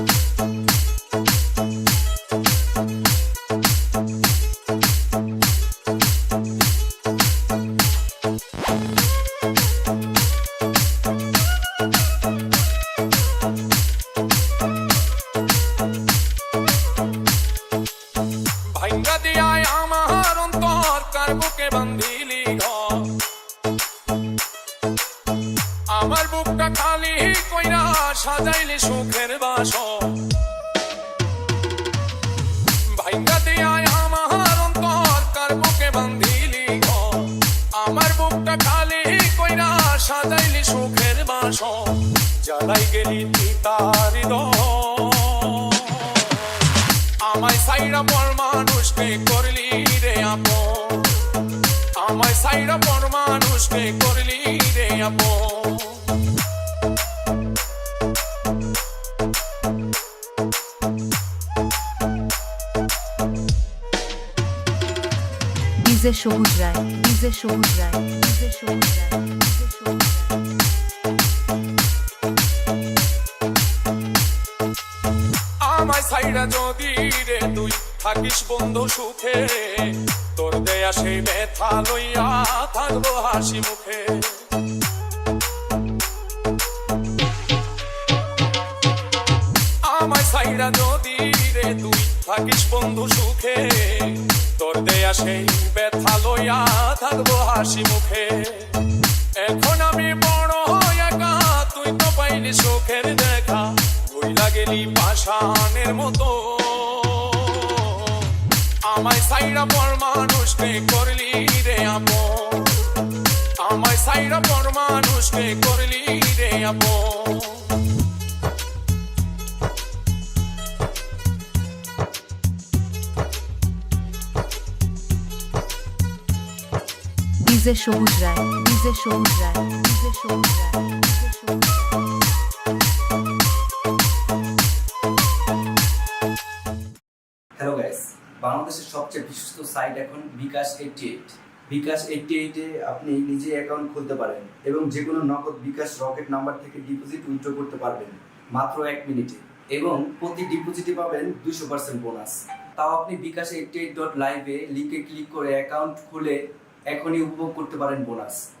Thank আমার বুকটা খালি কইরা সাজাইলে সুখের বাস ভাইঙ্গা দিয়ায় আমার অন্তর, কার বুকে বান্ধিলি আমার বুকটা খালি কইরা সাজাইলি সুখের বাস জ্বালাই গেলি তার আমায় সাইরা পর মানুষকে করলি রে আপন। আমায় সাইরা পর মানুষকে করলি রে আপন। ডিজে সবুজ রায় ডিজে সবুজ রায় ডিজে সবুজ রায় আমায় সাইরা যদি রে, তুই থাকিস বন্ধু সুখে, তোর দেয়া সেই ব্যথা লইয়া থাকব হাসি মুখে। সাইরা যদি রে তুই থাকিস বন্ধু সুখে। তোর দেয়া সেই ব্যথা লইয়া থাকব হাসি মুখে। এখন আমি বড় একা, তুই তো পাইলি সুখের দেখা। ভুইলা গেলি পাষাণের মতো। আমায় সাইরা পর মানুষকে করলি রে আপন? আমায় সাইরা পর মানুষকে করলি রে আপন? ডিজে সবুজ রায় ডিজে সবুজ রায় ডিজে সবুজ রায় বাংলাদেশের সবচেয়ে বিশ্বস্ত সাইট এখন bKash eighty eight bKash eighty এইটে আপনি নিজে অ্যাকাউন্ট খুলতে পারেন এবং যে কোনো নগদ বিকাশ রকেট নাম্বার থেকে ডিপোজিট উইথড্র করতে পারবেন মাত্র এক মিনিটে এবং প্রতি ডিপোজিটে পাবেন দুশো পার্সেন্ট বোনাস তাও আপনি বিকাশ এইটটি এইট ডট লাইভে লিঙ্কে ক্লিক করে অ্যাকাউন্ট খুলে এখনই উপভোগ করতে পারেন বোনাস।